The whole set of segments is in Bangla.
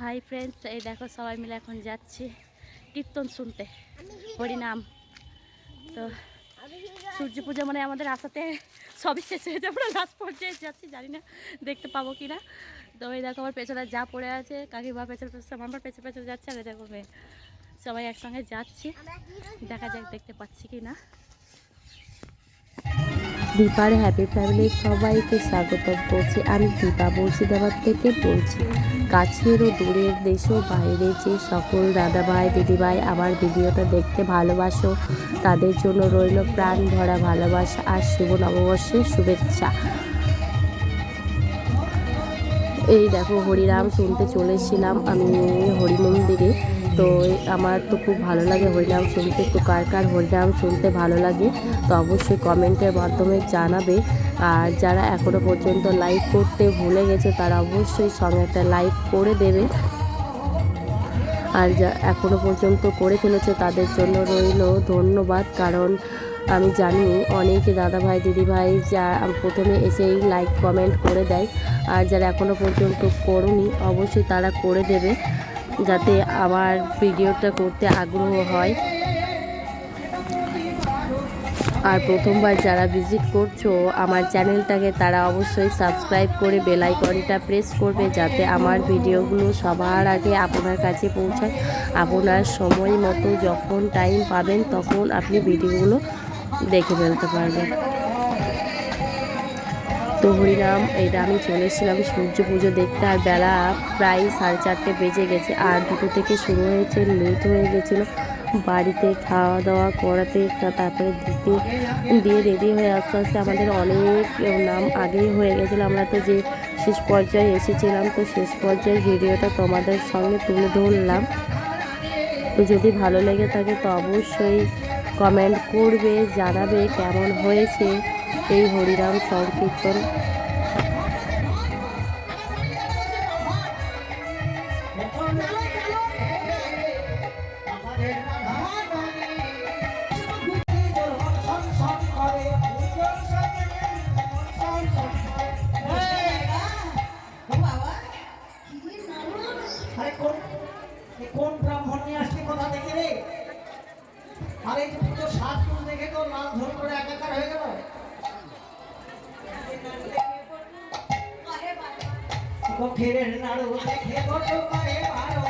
হাই ফ্রেন্ডস এই দেখো সবাই মিলে এখন যাচ্ছি কীর্তন শুনতে হরিনাম তো সূর্য পুজো মানে আমাদের আসাতে সবই শেষ হয়ে যাবে লাস্ট পর্যায়ে যাচ্ছি, জানি না দেখতে পাবো কি না তো এই দেখো আমার পেছনে যা পড়ে আছে, কাকিমা পেছনে পেছনে আমার পেছনে পেছনে যাচ্ছে, আর দেখো মেয়ে। সবাই একসঙ্গে যাচ্ছি, দেখা যাক দেখতে পাচ্ছি কি না দীপার হ্যাপি ফ্যামিলির সবাইকে স্বাগত করছি। আমি দীপা মুর্শিদাবাদ থেকে বলছি, কাছের ও দূরের দেশ ও বাইরে যে সকল দাদাভাই, দিদিভাই আমার ভিডিওটা দেখতে ভালোবাসো, তাদের জন্য রইল প্রাণ ভরা ভালোবাসা আর শুভ নববর্ষের শুভেচ্ছা। এই দেখো হরিরাম শুনতে চলেছিলাম আমি হরি মন্দিরে তো আমার তো খুব ভালো লাগে হরিনাম শুনতে। তো কার কার হরিনাম শুনতে ভালো লাগে, তো অবশ্যই কমেন্টের মাধ্যমে জানাবে। আর যারা এখনও পর্যন্ত লাইক করতে ভুলে গেছে, তারা অবশ্যই সঙ্গে একটা লাইক করে দেবে। আর যা এখনও পর্যন্ত করে ফেলেছে, তাদের জন্য রইল ধন্যবাদ। কারণ আমি জানি অনেক দাদাভাই, দিদিভাই যা প্রথমে এসেই লাইক কমেন্ট করে দেয়। আর যারা এখনও পর্যন্ত করুনি, অবশ্যই তারা করে দেবে। যাতে আমার ভিডিওটা করতে আগ্রহ হয়। আর প্রথমবার যারা ভিজিট করছ, আমার চ্যানেলটাকে তারা অবশ্যই সাবস্ক্রাইব করে বেল আইকনটা প্রেস করবে যাতে আমার ভিডিওগুলো সবার আগে আপনার কাছে পৌঁছায়। আপনার সময় মতো যখন টাইম পাবেন, তখন আপনি ভিডিওগুলো দেখে ফেলতে পারবেন। তো হরিনাম এটা আমি চলে এসেছিলাম সূর্য পুজো দেখতে, আর বেলা প্রায় সাড়ে চারটে বেজে গেছে, আর দুটো থেকে শুরু হয়েছে লেট হয়ে গেছিল। বাড়িতে খাওয়া দাওয়া করাতে তারপরে দিতে দিয়ে রেডি হয়ে আস্তে আস্তে আমাদের অনেক নাম আগেই হয়ে গেছিল। আমরা তো যে শেষ পর্যায়ে এসেছিলাম, তো শেষ পর্যায়ে ভিডিওটা তোমাদের সঙ্গে তুলে ধরলাম। তো যদি ভালো লেগে থাকে তো অবশ্যই কমেন্ট করবে, জানাবে কেমন হয়েছে। এই হরিরাম সংকীর্তন কোঠের নাড়ু দেখে বড় করে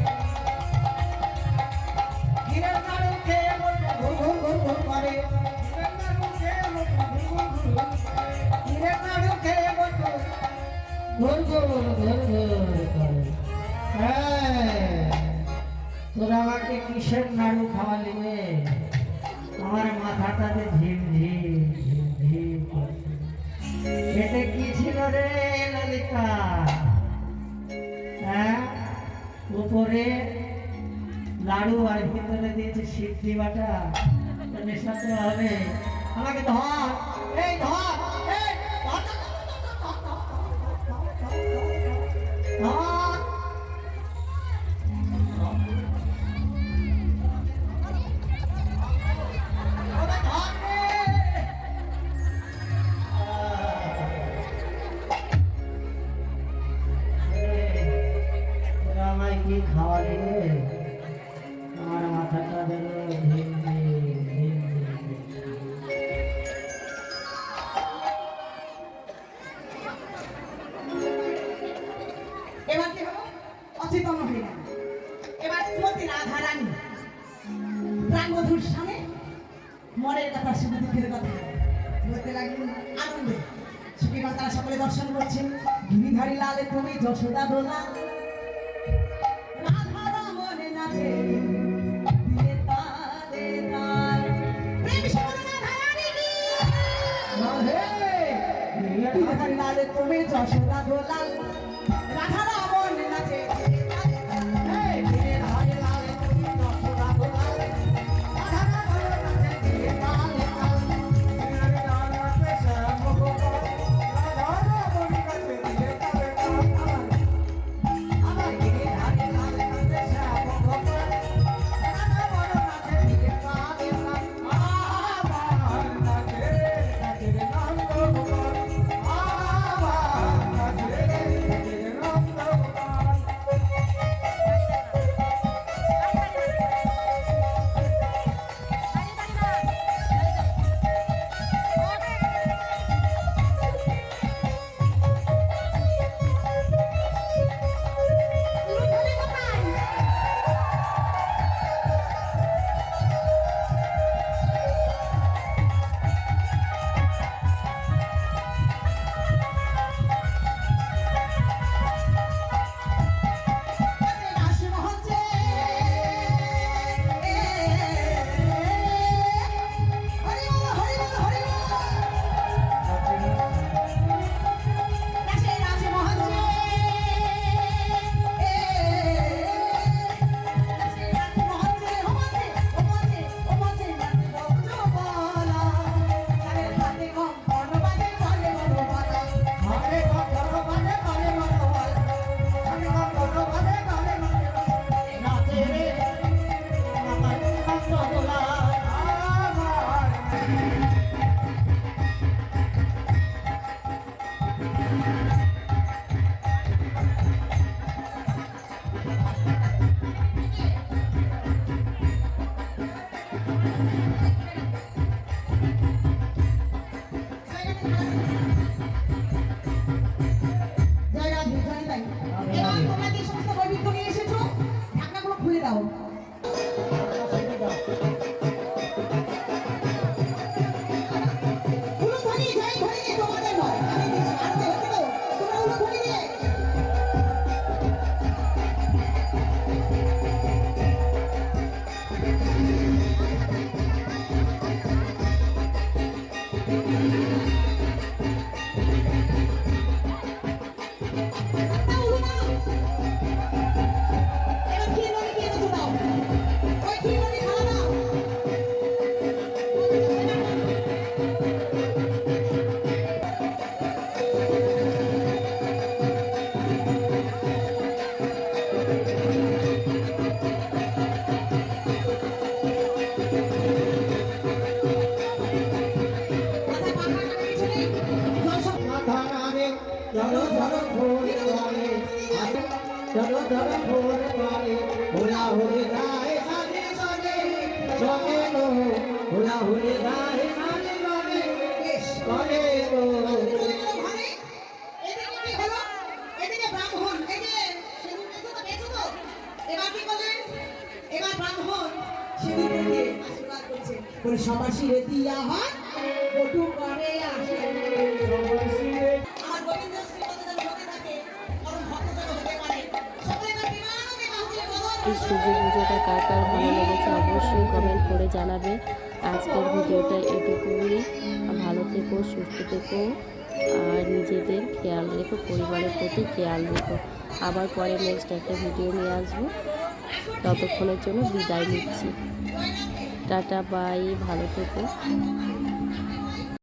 ঘুর ঘুর হ্যাঁ, তোরা আমাকে কিসের নাড়ু খাওয়ালি রে? আমার মাথাটাতে ঝিম ঝিম ঝিম ঝিম পেটে কি হ্যাঁ উপরে লাড়ু আর ভিতরে দিয়েছে সিদ্ধি বাটা। নেশাতে হবে। আমাকে ধর এই ধর, খাওয়ালি আমার মাথাটা দিল অনুষ্ঠানে মনের কথা সুবিধের কথা বলতে লাগলেন আনন্দে। সুখীমা তারা সকলে দর্শন করছেন। গিরিধারী লালে তুমি যশোদা দোলা রাধারা মনে নাচে তুমি যশোদা দোলাল হলো? এদিকে ব্রাহ্মণ, এই যে সেদিন পেয়েছ তো, পেয়েছ তো? এবার কি করলেন? এবার ব্রাহ্মণ সেদিনকে আশীর্বাদ করেছে। বলে দিয়া হয়, বটু করে আসে। এই সূর্য পুজোটা কার কার ভালো লেগেছে অবশ্যই কমেন্ট করে জানাবে। আজকের ভিডিওটা এটুকুই। ভালো থেকো, সুস্থ থেকো, আর নিজেদের খেয়াল রেখো, পরিবারের প্রতি খেয়াল রেখো। আবার পরে নেক্সট একটা ভিডিও নিয়ে আসব। ততক্ষণের জন্য বিদায় নিচ্ছি। টাটা বাই ভালো থেকো।